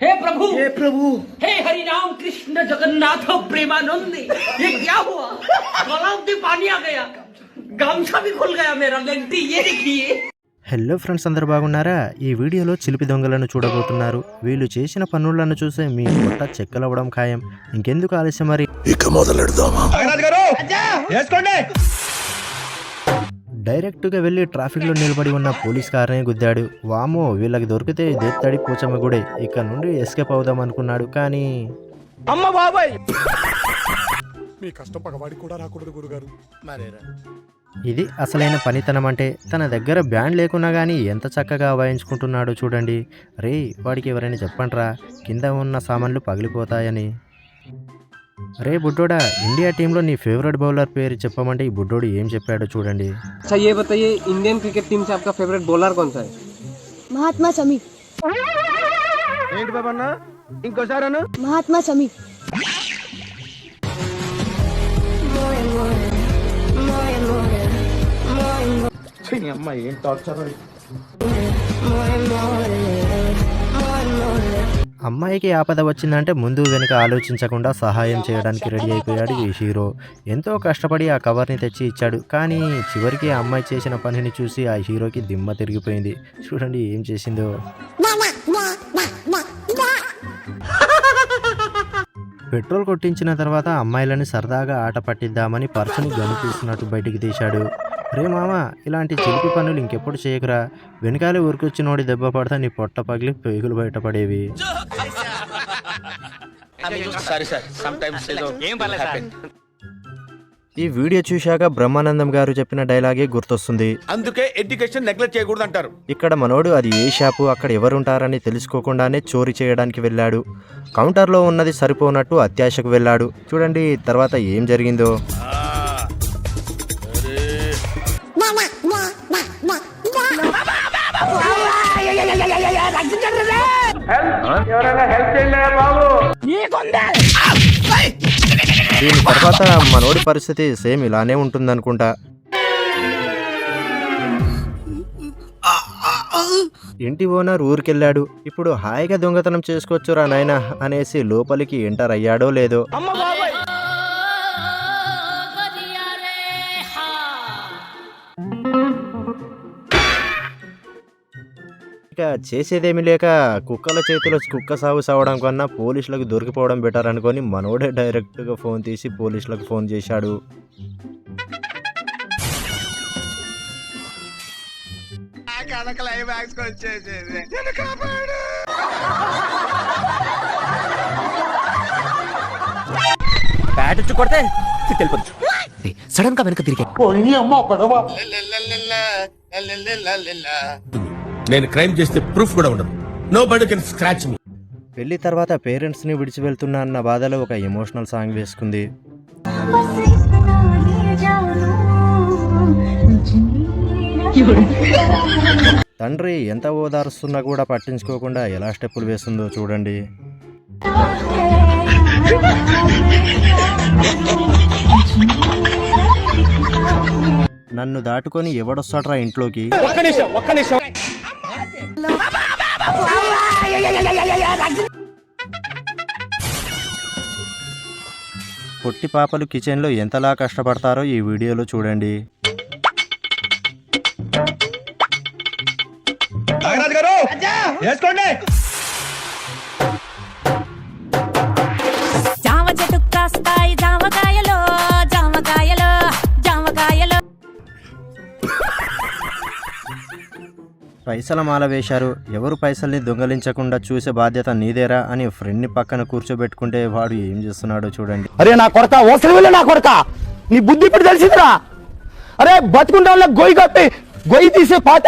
हे प्रभु हे प्रभु हे हरि राम कृष्ण जगन्नाथ प्रेमानंद ये क्या हुआ तालाब में पानी आ गया गामछा भी खुल गया मेरा लेंटी ये देखिए హలో ఫ్రెండ్స్ అందరు బాగున్నారా ఈ వీడియోలో చిలిపి దొంగలను చూడబోతున్నారు వీళ్ళు చేసిన పనులను చూసే మీ పొట్ట చెక్కలవ్వడం ఖాయం ఇంకెందుకు ఆలస్యం మరి నాగరాజు గారు వేసుకోండి డైరెక్ట్గా వెళ్ళి ట్రాఫిక్లో నిలబడి ఉన్న పోలీస్ కార్నే గుద్దాడు. వామో వీళ్ళకి దొరికితే దేత్తడి పూచమ్మ గుడే. ఇక్కడ నుండి ఎస్కేప్ అవుదాం అనుకున్నాడు కానీ అమ్మ బాబాయ్! మీ కష్టం కూడా రాకూడదు గురుగారు. ఇది అసలైన పనితనం అంటే తన దగ్గర బ్యాండ్ లేకున్నా కానీ ఎంత చక్కగా వాయించుకుంటున్నాడో చూడండి. రే వాడికి ఎవరైనా చెప్పండ్రా? కింద ఉన్న సామాన్లు పగిలిపోతాయని. రే బుడ్డోడా ఇండియా టీంలో నీ ఫేవరెట్ బౌలర్ పేరు చెప్పమంటే ఈ బుడ్డోడు ఏం చెప్పాడో చూడండి अच्छा ये बताइए इंडियन क्रिकेट टीम से आपका फेवरेट बॉलर कौन सा है महात्मा समीप ఏంటి బాబా అన్న ఇంకోసారి అను महात्मा समीप అమ్మ ఏం టార్చర్ అమ్మాయికి ఆపద వచ్చిందంటే ముందు వెనుక ఆలోచించకుండా సహాయం చేయడానికి రెడీ అయిపోయాడు ఈ హీరో. ఎంతో కష్టపడి ఆ కవర్ని తెచ్చి ఇచ్చాడు. కానీ చివరికి ఆ అమ్మాయి చేసిన పనిని చూసి ఆ హీరోకి దిమ్మ తిరిగిపోయింది. చూడండి ఏం చేసిందో. పెట్రోల్ కొట్టించిన తర్వాత అమ్మాయిలని సరదాగా ఆట పట్టిద్దామని పర్సుని గను తీసినట్టు బయటికి తీశాడు. రే మామ ఇలాంటి చిలిపి పనులు ఇంకెప్పుడు చేయకురా? వెనకాలే ఊరికొచ్చినోడి దెబ్బ పడతా నీ పొట్ట పగిలి పేగులు బయటపడేవి. ఈ వీడియో చూశాక బ్రహ్మానందం గారు చెప్పిన డైలాగే గుర్తొస్తుంది. అందుకే ఎడ్యుకేషన్ నెగ్లెక్ట్ చేయకూడదు అంటారు ఇక్కడ మనోడు అది ఏ షాపు అక్కడ ఎవరుంటారని తెలుసుకోకుండానే చోరీ చేయడానికి వెళ్ళాడు. కౌంటర్లో ఉన్నది సరిపోనట్టు అత్యాశకు వెళ్ళాడు. చూడండి తర్వాత ఏం జరిగిందో. దీని తర్వాత మనోడి పరిస్థితి సేమ్ ఇలానే ఉంటుంది అనుకుంటా ఇంటి ఓనర్ ఊరికెళ్ళాడు. ఇప్పుడు హాయిగా దొంగతనం చేసుకోవచ్చురా నాయనా అనేసి లోపలికి ఎంటర్ అయ్యాడో లేదో. ఇక చేసేదేమీ లేక కుక్కల చేతిలో కుక్క సాగు సావడం కన్నా పోలీసులకు దొరికిపోవడం బెటర్ అనుకొని మనోడే డైరెక్ట్గా ఫోన్ తీసి పోలీసులకు ఫోన్ చేశాడు. బ్యాట్ వచ్చి కొడితే వెళ్ళిపోవచ్చు సడన్గా వెనక తిరిగి. నేను క్రైమ్ చేస్తే ప్రూఫ్ కూడా ఉండదు. నో బడి కెన్ స్క్రాచ్ మీ పెళ్ళి తర్వాత పేరెంట్స్ని విడిచి వెళ్తున్నా అన్న బాధలో ఒక ఎమోషనల్ సాంగ్ వేసుకుంది. తండ్రి ఎంత ఓదారుస్తున్నా కూడా పట్టించుకోకుండా ఎలా స్టెప్పులు వేస్తుందో చూడండి. నన్ను దాటుకొని ఎవడొస్తాడ్రా ఇంట్లోకి? ఒక్క నిమిషం ఒక్క నిమిషం. పొట్టి పాపలు కిచెన్లో ఎంతలా కష్టపడతారో ఈ వీడియోలో చూడండి. వేసుకోండి! పైసల మాల వేశారు. ఎవరు పైసల్ని దొంగలించకుండా చూసే బాధ్యత నీదేరా అని ఫ్రెండ్ని పక్కన కూర్చోబెట్టుకుంటే వాడు ఏం చేస్తున్నాడో చూడండి. అరే నా ఓసలి వెళ్ళి నా కొడక. నీ బుద్ధి ఇప్పుడు తెలిసిందిరా. అరే బతుకుంటా గొయ్యి కప్పి గొయ్యి తీసే పాత